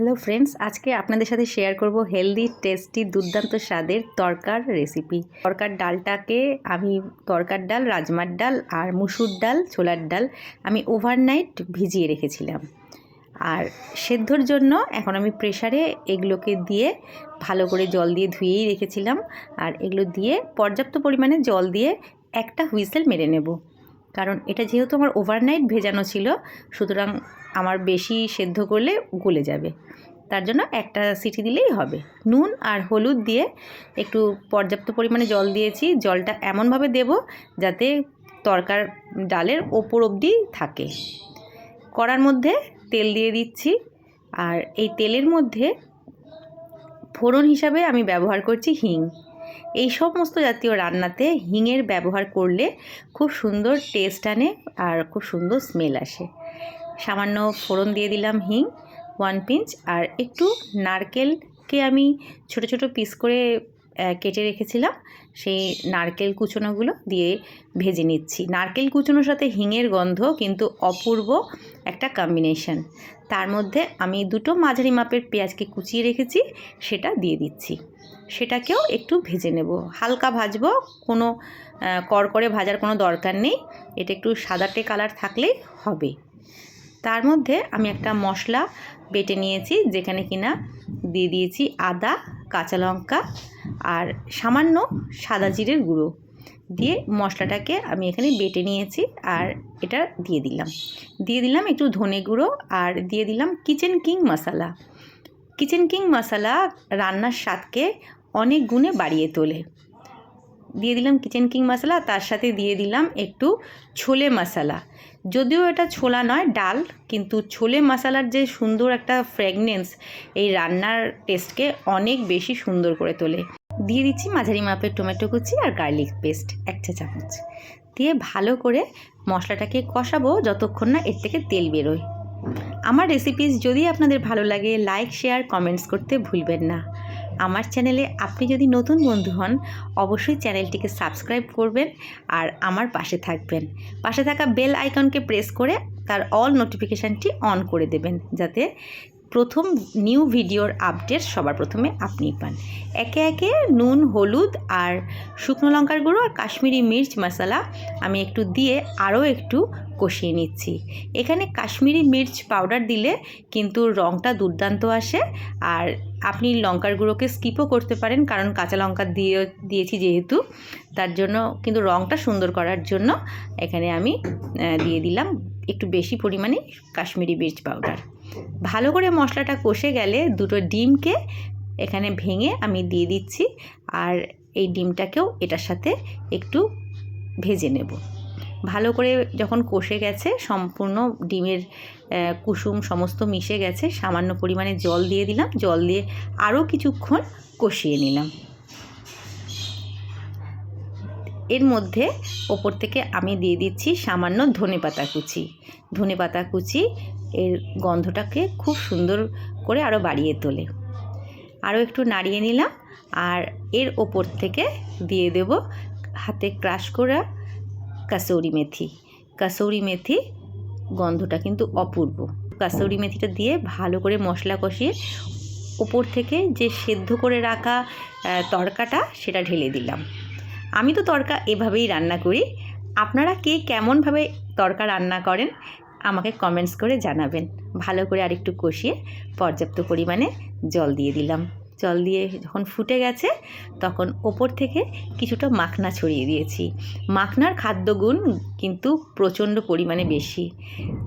Hello friends আজকে আপনাদের সাথে শেয়ার করব হেলদি টেস্টি দুর্দান্ত স্বাদের তরকার রেসিপি তরকার ডালটাকে আমি তরকার ডাল, রাজমার ডাল আর মুসুর ডাল, ছোলার ডাল আমি ওভারনাইট ভিজিয়ে রেখেছিলাম। আর সেদ্ধর জন্য এখন আমি প্রেশারে এগুলোকে দিয়ে ভালো করে জল দিয়ে ধুয়েই রেখেছিলাম। আর এগুলো দিয়ে পর্যাপ্ত পরিমাণে জল দিয়ে একটা হুইসেল মেরে নেব। কারণ এটা যেহেতু আমার ওভারনাইট ভেজানো ছিল, সুতরাং আমার বেশি সেদ্ধ করলে গলে যাবে। তার জন্য একটা সিটি দিলেই হবে। নুন আর হলুদ দিয়ে একটু পর্যাপ্ত পরিমাণে জল দিয়েছি। জলটা এমনভাবে দেব যাতে তরকার ডালের ওপর অবধি থাকে। কড়ার মধ্যে তেল দিয়ে দিচ্ছি। আর এই তেলের মধ্যে ফোড়ন হিসাবে আমি ব্যবহার করছি হিং। এই সমস্ত জাতীয় রান্নাতে হিঙের ব্যবহার করলে খুব সুন্দর টেস্ট আনে আর খুব সুন্দর স্মেল আসে। সামান্য ফোড়ন দিয়ে দিলাম হিং ওয়ান পিঞ্চ আর একটু নারকেলকে আমি ছোট ছোট পিস করে কেটে রেখেছিলাম। সেই নারকেল কুচোনোগুলো দিয়ে ভেজে নিচ্ছি। নারকেল কুচোনোর সাথে হিঙের গন্ধ কিন্তু অপূর্ব একটা কম্বিনেশন তার মধ্যে আমি দুটো মাঝারি মাপের পেঁয়াজকে কুচিয়ে রেখেছি, সেটা দিয়ে দিচ্ছি। সেটাকেও একটু ভেজে নেব। হালকা ভাজবো, কোনো কড়কড়ে ভাজার কোনো দরকার নেই। এটা একটু সাদাটে কালার থাকলেই হবে। তার মধ্যে আমি একটা মশলা বেটে নিয়েছি, যেখানে কিনা দিয়ে দিয়েছি আদা, কাঁচা লঙ্কা আর সামান্য সাদা জিরের গুঁড়ো। দিয়ে মশলাটাকে আমি এখানে বেটে নিয়েছি আর এটা দিয়ে দিলাম। দিয়ে দিলাম একটু ধনে গুঁড়ো আর দিয়ে দিলাম kitchen king masala kitchen king masala রান্নার স্বাদকে অনেক গুণে বাড়িয়ে তোলে। দিয়ে দিলাম কিচেন কিং মশলা তার সাথে দিয়ে দিলাম একটু ছোলে মশলা যদিও এটা ছোলা নয়, ডাল, কিন্তু ছোলে মশলার যে সুন্দর একটা ফ্র্যাগনেন্স এই রান্নার টেস্টকে অনেক বেশি সুন্দর করে তোলে। দিয়ে দিচ্ছি মাঝারি মাপের টমেটো কুচি আর গার্লিক পেস্ট এক চা চামচ। দিয়ে ভালো করে মশলাটাকে কষাবো যতক্ষণ না এর থেকে তেল বেরোয়। আমার রেসিপিস যদি আপনাদের ভালো লাগে লাইক শেয়ার কমেন্টস করতে ভুলবেন না। আমার চ্যানেলে আপনি যদি নতুন বন্ধু হন, অবশ্যই চ্যানেলটিকে সাবস্ক্রাইব করবেন আর আমার পাশে থাকবেন। পাশে থাকা বেল আইকনকে প্রেস করে তার অল নোটিফিকেশানটি অন করে দেবেন, যাতে প্রথম নিউ ভিডিওর আপডেট সবার প্রথমে আপনি পান। একে একে নুন, হলুদ আর শুকনো লঙ্কার গুঁড়ো আর কাশ্মীরি মির্চ মশলা আমি একটু দিয়ে আরও একটু কষিয়ে নিচ্ছি। এখানে কাশ্মীরি মির্চ পাউডার দিলে কিন্তু রঙটা দুর্দান্ত আসে। আর আপনি লঙ্কার গুঁড়োকে স্কিপও করতে পারেন, কারণ কাঁচা লঙ্কা দিয়ে, দিয়েছি যেহেতু, তার জন্য কিন্তু রঙটা সুন্দর করার জন্য এখানে আমি দিয়ে দিলাম একটু বেশি পরিমাণে কাশ্মীরি মির্চ পাউডার। ভালো করে মশলাটা কষে গেলে দুটো ডিমকে এখানে ভেঙে আমি দিয়ে দিচ্ছি। আর এই ডিমটাকেও এটার সাথে একটু ভেজে নেব। ভালো করে যখন কষে গেছে, সম্পূর্ণ ডিমের কুসুম সমস্ত মিশে গেছে, সামান্য পরিমাণে জল দিয়ে দিলাম, জল দিয়ে আরও কিছুক্ষণ কষিয়ে নিলাম। এর মধ্যে ওপর থেকে আমি দিয়ে দিচ্ছি সামান্য ধনে পাতা কুচি। ধনে পাতা কুচি, এর গন্ধটাকে খুব সুন্দর করে আরও বাড়িয়ে তোলে। আরও একটু নাড়িয়ে নিলাম, আর এর ওপর থেকে দিয়ে দেব হাতে ক্রাশ করা কাসৌরি মেথি। কাসৌরি মেথি গন্ধটা কিন্তু অপূর্ব। কাসৌরি মেথিটা দিয়ে ভালো করে মশলা কষিয়ে ওপর থেকে যে সেদ্ধ করে রাখা তরকাটা সেটা ঢেলে দিলাম। আমি তো তরকা এভাবেই রান্না করি। আপনারা কে কেমনভাবে তরকা রান্না করেন আমাকে কমেন্টস করে জানাবেন। ভালো করে আরেকটু কষিয়ে পর্যাপ্ত পরিমাণে জল দিয়ে দিলাম। জল দিয়ে যখন ফুটে গেছে, তখন ওপর থেকে কিছুটা মাখনা ছড়িয়ে দিয়েছি। মাখনার খাদ্যগুণ কিন্তু প্রচণ্ড পরিমাণে বেশি।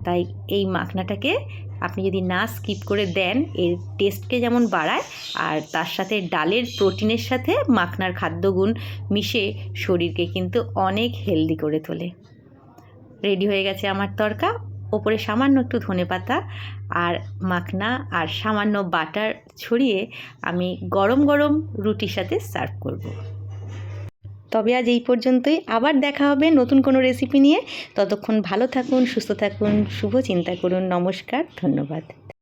তাই এই মাখনাটাকে আপনি যদি না স্কিপ করে দেন, এর টেস্টকে যেমন বাড়ায়, আর তার সাথে ডালের প্রোটিনের সাথে মাখনার খাদ্যগুণ মিশে শরীরকে কিন্তু অনেক হেলদি করে তোলে। রেডি হয়ে গেছে আমার তরকা ওপরে সামান্য একটু ধনে পাতা আর মাখনা আর সামান্য বাটার ছড়িয়ে আমি গরম গরম রুটির সাথে সার্ভ করব। তবে আজ এই পর্যন্তই। আবার দেখা হবে নতুন কোনো রেসিপি নিয়ে। ততক্ষণ ভালো থাকুন, সুস্থ থাকুন, শুভ চিন্তা করুন। নমস্কার, ধন্যবাদ।